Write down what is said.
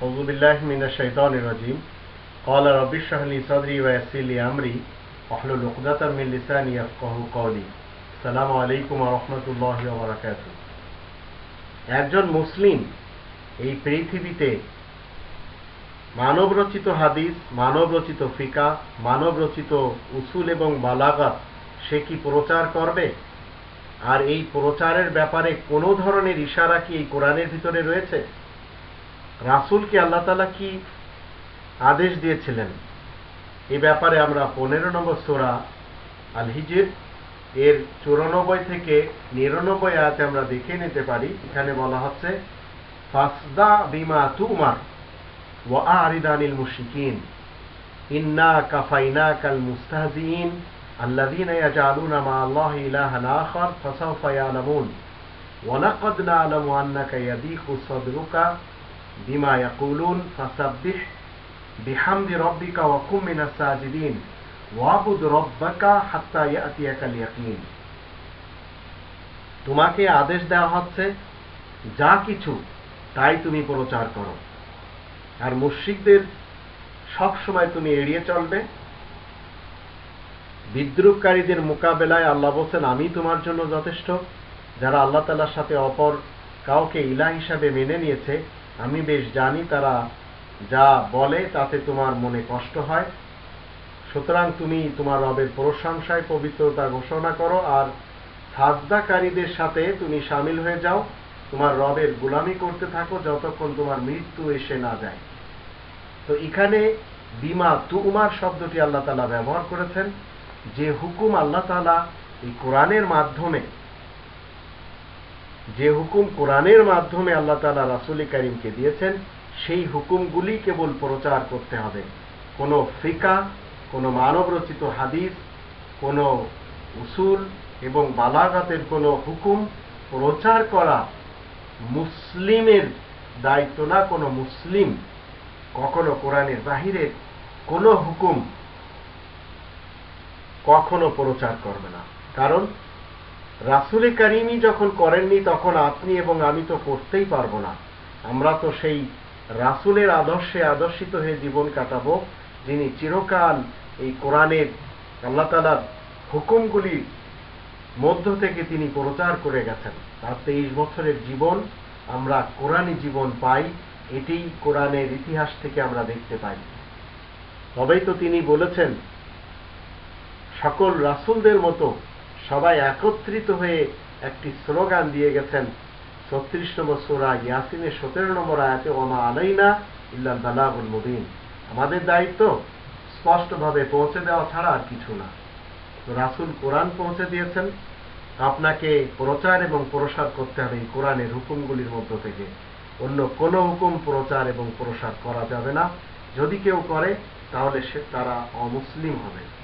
أعوذ بالله من الشيطان الرجيم قال رب اشرح لي صدري ويسر لي أمري واحلل عقدة من لساني يفقهوا قولي السلام عليكم ورحمة الله وبركاته একজন মুসলিম এই পৃথিবীতে মানব রচিত হাদিস মানব রচিত ফিকা মানব রচিত উসুল এবং বালাগাত সে কি প্রচার করবে আর এই প্রচারের ব্যাপারে কোনো ধরনের ইশারা কি এই কোরআনের ভিতরে রয়েছে রাসুলকে আল্লাহ তালা কি আদেশ দিয়েছিলেন এ ব্যাপারে আমরা পনেরো নম্বর সোরা আল হিজির এর চুরানব্বই থেকে নিরানব্বই আয়াতে আমরা দেখে নিতে পারি এখানে বলা হচ্ছে ফাসদা বিমা তুমার ওয়া আরিদানিল মুশরিকিন ইন্না কাফাইনা কাল মুস্তাহজিন الذين يجعلون مع الله إلها آخر فسوف يعلمون ولقد نعلم أنك يضيق صدرك বিমা ইয়াকুলুন ফাসাব্বিহ বিহামদি রব্বিকা ওয়া কুম মিনাস সাজিদিন ওয়াবুদ রব্বাকা হাত্তা ইয়াতিয়াকাল ইয়াকিন তোমাকে আদেশ দেওয়া হচ্ছে, যা কিছু তাই তুমি প্রচার করো। আর মুশরিকদের সব সময় তুমি এড়িয়ে চলবে। বিদ্রুপকারীদের মোকাবেলায় আল্লাহ বলছেন, আমি তোমার জন্য যথেষ্ট, যারা আল্লাহ তালার সাথে অপর কাউকে ইলা হিসাবে মেনে নিয়েছে আমি বেশ জানি তারা যা বলে তাতে তোমার মনে কষ্ট হয়। সুতরাং তুমি তোমার রবের প্রশংসায় পবিত্রতা ঘোষণা করো আর সাজদাকারীদের সাথে তুমি সামিল হয়ে যাও। তোমার রবের গুলামি করতে থাকো যতক্ষণ তোমার মৃত্যু এসে না যায়। তো এখানে বিমা তুমার শব্দটি আল্লাহ তালা ব্যবহার করেছেন। যে হুকুম আল্লাহ তালা এই কোরআনের মাধ্যমে যে হুকুম কোরআনের মাধ্যমে আল্লাহ তালা রাসুল করিমকে দিয়েছেন, সেই হুকুমগুলি কেবল প্রচার করতে হবে। কোনো ফিকা, কোনো মানব রচিত হাদিস, কোনো উসুল এবং বালাগাতের কোনো হুকুম প্রচার করা মুসলিমের দায়িত্ব না, কোনো মুসলিম কখনো কোরআনের বাহিরে কোনো হুকুম কখনো প্রচার করবে না। কারণ রাসুলে কারিমি যখন করেননি, তখন আপনি এবং আমি তো করতেই পারব না। আমরা তো সেই রাসুলের আদর্শে আদর্শিত হয়ে জীবন কাটাবো, যিনি চিরকাল এই কোরআনের আল্লাহ তালার হুকুমগুলির মধ্য থেকে তিনি প্রচার করে গেছেন। তার তেইশ বছরের জীবন আমরা কোরআনী জীবন পাই এটি কোরআনের ইতিহাস থেকে আমরা দেখতে পাই। তবেই তো তিনি বলেছেন, সকল রাসুলদের মতো সবাই একত্রিত হয়ে একটি স্লোগান দিয়ে গেছেন। ছত্রিশ নম্বর সোরা ইয়াসিনের সতেরো নম্বর আয়াতে, ওমা আলাইনা ইল্লাল বালাগুল মুবিন। আমাদের দায়িত্ব স্পষ্টভাবে পৌঁছে দেওয়া ছাড়া আর কিছু না। রাসুল কোরআন পৌঁছে দিয়েছেন। আপনাকে প্রচার এবং প্রসার করতে হবে এই কোরআনের হুকুমগুলির মধ্য থেকে। অন্য কোনো হুকুম প্রচার এবং প্রসার করা যাবে না। যদি কেউ করে, তাহলে সে তারা অমুসলিম হবে।